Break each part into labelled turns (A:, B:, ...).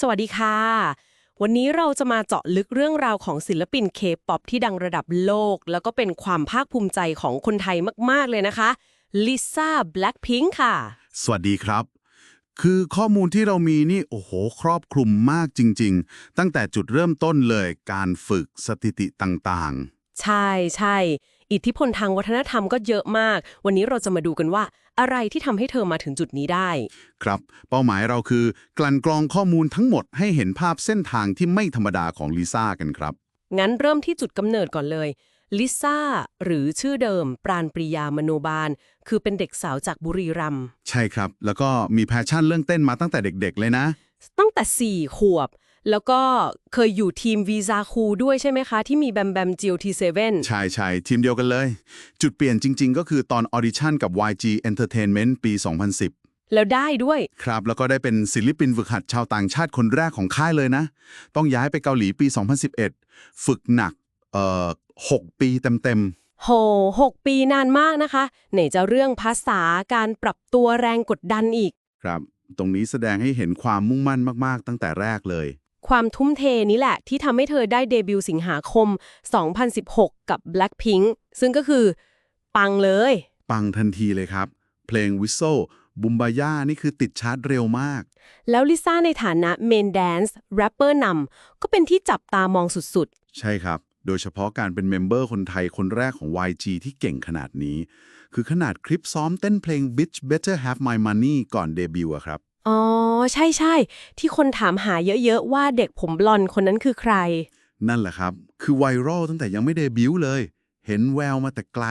A: สวัสดีค่ะ วันนี้เราจะมาเจาะลึกเรื่องราวของศิลปินเคป๊อปที่ดังระดับโลก แล้วก็เป็นความภาคภูมิใจของคนไทยมาก ๆ เลยนะคะลิซ่าแบล็ k พิงค่ะ
B: สวัสดีครับ คือข้อมูลที่เรามีนี่ โอ้โห ครอบคลุมมากจริง ๆ ตั้งแต่จุดเริ่มต้นเลยการฝึกสถิติต่าง
A: ใช่ใช่ อิทธิพลทางวัฒนธรรมก็เยอะมาก วันนี้เราจะมาดูกันว่า อะไรที่ทำให้เธอมาถึงจุดนี้ได้
B: ๆครับ เป้าหมายเราคือ กลั่นกรองข้อมูลทั้งหมดให้เห็นภาพเส้นทางที่ไม่ธรรมดาของลิซ่ากันครับ
A: งั้นเริ่มที่จุดกำเนิดก่อนเลย ลิซ่า หรือชื่อเดิม ปราณปริยามโนบาล คือเป็นเด็กสาวจากบุรีรัมย์
B: ใช่ครับ แล้วก็มีแพชชั่นเรื่องเต้นมาตั้งแต่เด็ก ๆ เลยนะ
A: ตั้งแต่ 4 ขวบ แล้วก็เคยอยู่ทีมวีซาคูด้วยใช่ไหมคะ ที่มีแบมแบม GOT7
B: ใช่ใช่ทีมเดียวกันเลย จุดเปลี่ยนจริง ๆ ก็คือตอนออดิชั่นกับ YG Entertainment ปี 2010
A: แล้วได้ด้วย
B: ครับ แล้วก็ได้เป็นศิลปินฝึกหัดชาวต่างชาติคนแรกของค่ายเลยนะ ต้องย้ายไปเกาหลีปี 2011 ฝึกหนัก เอ่อ6ปีเต็ม
A: โหหกปีนานมากนะคะ ไหนจะเรื่องภาษาการปรับตัวแรงกดดันอีก
B: ๆครับ ตรงนี้แสดงให้เห็นความมุ่งมั่นมากๆ ตั้งแต่แรกเลย
A: ความทุ่มเทนี้แหละที่ทำให้เธอได้เดบิวต์สิงหาคม 2016 กับ Blackpink ซึ่งก็คือ ปังเลย
B: ปังทันทีเลยครับ เพลง Whistle บุมบาย่านี่คือติดชาร์ตเร็วมาก
A: แล้วลิซ่าในฐานะเมนแดนซ์แรปเปอร์นำก็เป็นที่จับตามองสุด
B: ใช่ครับ โดยเฉพาะการเป็นเมมเบอร์คนไทยคนแรกของ YG ที่เก่งขนาดนี้ คือขนาดคลิปซ้อมเต้นเพลง Bitch Better Have My Money ก่อนเดบิวต์อะครับ
A: ๆ อ๋อ ใช่ใช่ๆที่คนถามหาเยอะ ๆ ว่าเด็กผมบลอนด์คนนั้นคือใคร
B: นั่นแหละครับ คือไวรัลตั้งแต่ยังไม่เดบิวต์เลย เห็นแววมาแต่ไกล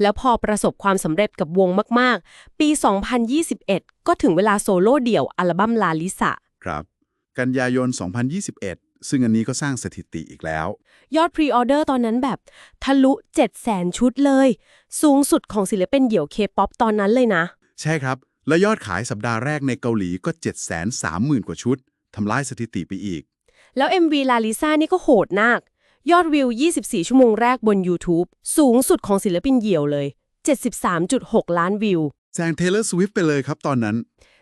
A: แล้วพอประสบความสำเร็จกับวงมากๆ ปี 2021 ก็ถึงเวลาโซโล่เดี่ยวอัลบั้มลาลิสา
B: ครับ กันยายน 2021 ซึ่งอันนี้ก็สร้างสถิติอีกแล้ว
A: ยอดพรีออเดอร์ตอนนั้นแบบ ทะลุ 700,000 ชุดเลย สูงสุดของศิลปินเดี่ยวเคป๊อปตอนนั้นเลยนะ
B: ใช่ครับ และยอดขายสัปดาห์แรกในเกาหลีก็ 730,000 กว่าชุด ทำลายสถิติไปอีก
A: แล้ว MV ลาลิซ่านี่ก็โหดมาก ยอดวิว 24 ชั่วโมงแรกบน YouTube สูงสุดของศิลปินเดี่ยวเลย 73.6 ล้านวิว
B: แซง Taylor Swift ไปเลยครับตอนนั้น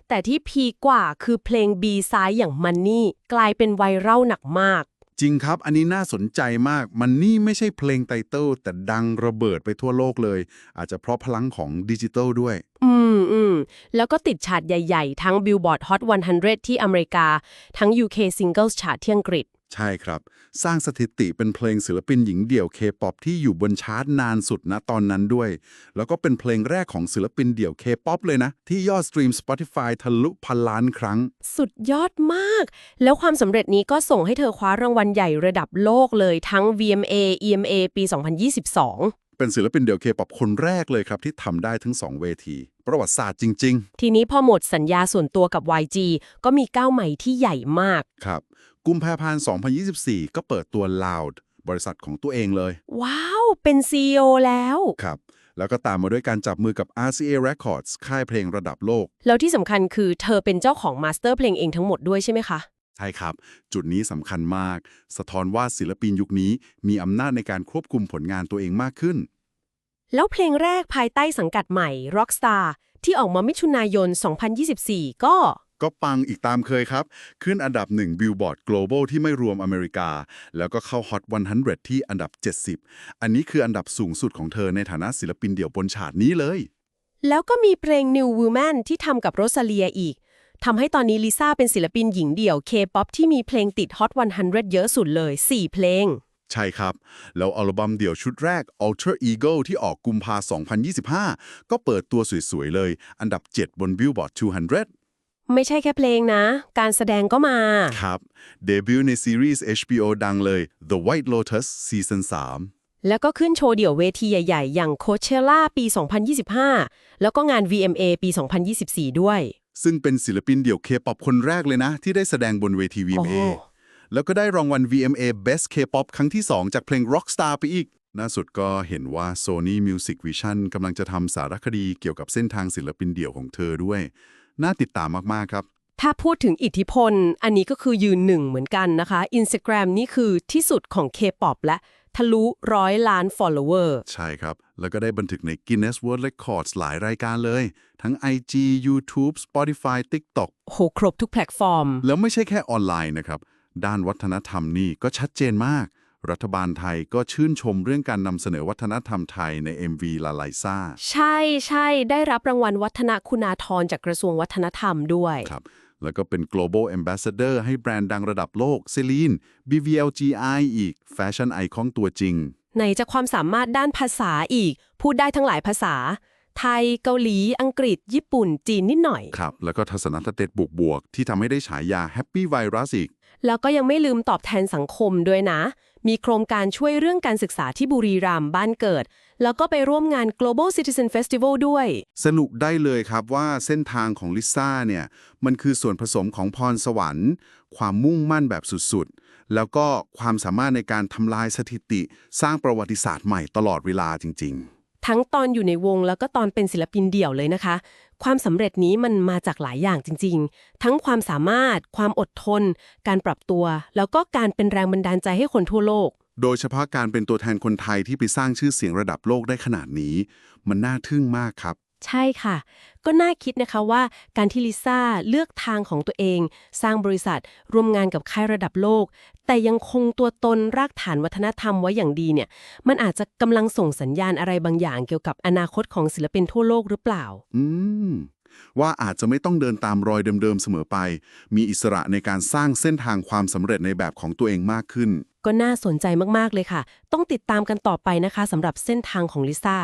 A: แต่ที่พีคกว่าคือเพลง B ซ้ายอย่างมันนี่กลายเป็นไวรัลหนักมาก
B: จริงครับ อันนี้น่าสนใจมาก มันนี่ไม่ใช่เพลงไตเติลแต่ดังระเบิดไปทั่วโลกเลย อาจจะเพราะพลังของดิจิทัลด้วย
A: อืมอืมแล้วก็ติดชาร์ตใหญ่ ๆ ทั้ง Billboard Hot 100 ที่อเมริกา ทั้ง UK Singles Chart ที่อังกฤษ
B: ใช่ครับ สร้างสถิติเป็นเพลงศิลปินหญิงเดี่ยวเคป๊อปที่อยู่บนชาร์ตนานสุดณตอนนั้นด้วย แล้วก็เป็นเพลงแรกของศิลปินเดี่ยวเคป๊อปเลยนะ ที่ยอดสตรีม Spotify ทะลุพันล้านครั้ง
A: สุดยอดมาก แล้วความสำเร็จนี้ก็ส่งให้เธอคว้ารางวัลใหญ่ระดับโลกเลยทั้ง VMA EMA ปี 2022
B: เป็นศิลปินเดี่ยวเคป๊อปคนแรกเลยครับที่ทำได้ทั้งสองเวที ประวัติศาสตร์จริง
A: ทีนี้พอหมดสัญญาส่วนตัวกับ YG ก็มีก้าวใหม่ที่ใหญ่มาก
B: ๆครับ กุมภาพันธ์ 2024 ก็เปิดตัว Loud บริษัทของตัวเองเลย
A: ว้าว เป็น CEO แล้ว
B: ครับ แล้วก็ตามมาด้วยการจับมือกับ RCA Records ค่ายเพลงระดับโลก
A: แล้วที่สำคัญคือเธอเป็นเจ้าของมาสเตอร์เพลงเองทั้งหมดด้วยใช่ไหมคะ
B: ใช่ครับ จุดนี้สำคัญมาก สะท้อนว่าศิลปินยุคนี้มีอำนาจในการควบคุมผลงานตัวเองมากขึ้น
A: แล้วเพลงแรกภายใต้สังกัดใหม่ Rockstar ที่ออกมามิถุนายน 2024 ก็
B: ก็ปังอีกตามเคยครับ ขึ้นอันดับหนึ่ง Billboard Global ที่ไม่รวมอเมริกา แล้วก็เข้า Hot 100 ที่อันดับ 70 อันนี้คืออันดับสูงสุดของเธอในฐานะศิลปินเดี่ยวบนฉาดนี้เลย
A: แล้วก็มีเพลง New Woman ที่ทำกับโรซาเลียอีกทำให้ตอนนี้ลิซ่าเป็นศิลปินหญิงเดี่ยว K-POP ที่มีเพลงติด Hot 100 เยอะสุดเลย 4 เพลง
B: ใช่ครับ แล้วอัลบั้มเดี่ยวชุดแรก Alter Ego ที่ออกกุมภา2025 ก็เปิดตัวสวยๆเลย อันดับ 7 บน Billboard 200
A: ไม่ใช่แค่เพลงนะ การแสดงก็มา
B: ครับ เดบิวต์ในซีรีส์ HBO ดังเลย The White Lotus Season 3
A: แล้วก็ขึ้นโชว์เดี่ยวเวทีใหญ่ๆ อย่าง Coachella ปี 2025 แล้วก็งาน VMA ปี 2024 ด้วย
B: ซึ่งเป็นศิลปินเดี่ยวเคป๊อปคนแรกเลยนะ ที่ได้แสดงบนเวที VMA
A: โอ้
B: แล้วก็ได้รางวัล VMA Best K-pop ครั้งที่ 2 จากเพลง Rockstar ไปอีกล่าสุดก็เห็นว่า Sony Music Vision กำลังจะทำสารคดีเกี่ยวกับเส้นทางศิลปินเดี่ยวของเธอด้วย น่าติดตามมาก ๆ ครับ
A: ถ้าพูดถึงอิทธิพล อันนี้ก็คือยืนหนึ่งเหมือนกันนะคะ Instagram นี่คือที่สุดของ K-POP และทะลุร้อยล้าน follower
B: ใช่ครับ แล้วก็ได้บันทึกใน Guinness World Records หลายรายการเลย ทั้ง IG YouTube Spotify TikTok
A: โหครบทุกแพลตฟอร์ม
B: แล้วไม่ใช่แค่ออนไลน์นะครับ ด้านวัฒนธรรมนี่ก็ชัดเจนมาก รัฐบาลไทยก็ชื่นชมเรื่องการนำเสนอวัฒนธรรมไทยใน MV ลาไลซ่า
A: ใช่ใช่ได้รับรางวัลวัฒนคุณาธรจากกระทรวงวัฒนธรรมด้วย
B: ครับ แล้วก็เป็น global ambassador ให้แบรนด์ดังระดับโลกเซลีน BVLGI อีก แฟชั่นไอคอนตัวจริง
A: ไหนจะความสามารถด้านภาษาอีก พูดได้ทั้งหลายภาษา ไทย เกาหลี อังกฤษ ญี่ปุ่น จีนนิดหน่อย
B: ครับ แล้วก็ทัศนคติบวกๆที่ทำให้ได้ฉายา Happy Virus อีก
A: แล้วก็ยังไม่ลืมตอบแทนสังคมด้วยนะ มีโครงการช่วยเรื่องการศึกษาที่บุรีรัมย์บ้านเกิด แล้วก็ไปร่วมงาน Global Citizen Festival ด้วย
B: สรุปได้เลยครับว่าเส้นทางของลิซ่าเนี่ย มันคือส่วนผสมของพรสวรรค์ ความมุ่งมั่นแบบสุดๆ แล้วก็ความสามารถในการทำลายสถิติ สร้างประวัติศาสตร์ใหม่ตลอดเวลาจริง ๆ
A: ทั้งตอนอยู่ในวงแล้วก็ตอนเป็นศิลปินเดี่ยวเลยนะคะ ความสำเร็จนี้มันมาจากหลายอย่างจริง ๆ ทั้งความสามารถ ความอดทน การปรับตัว แล้วก็การเป็นแรงบันดาลใจให้คนทั่วโลก
B: โดยเฉพาะการเป็นตัวแทนคนไทยที่ไปสร้างชื่อเสียงระดับโลกได้ขนาดนี้ มันน่าทึ่งมากครับ
A: ใช่ค่ะ ก็น่าคิดนะคะว่าการที่ลิซ่าเลือกทางของตัวเอง สร้างบริษัทร่วมงานกับค่ายระดับโลก แต่ยังคงตัวตนรากฐานวัฒนธรรมไว้อย่างดีเนี่ย มันอาจจะกำลังส่งสัญญาณอะไรบางอย่างเกี่ยวกับอนาคตของศิลปินทั่วโลกหรือเปล่า
B: อืม ว่าอาจจะไม่ต้องเดินตามรอยเดิมๆเสมอไป มีอิสระในการสร้างเส้นทางความสำเร็จในแบบของตัวเองมากขึ้น
A: ก็น่าสนใจมากๆเลยค่ะ ต้องติดตามกันต่อไปนะคะสำหรับเส้นทางของลิซ่า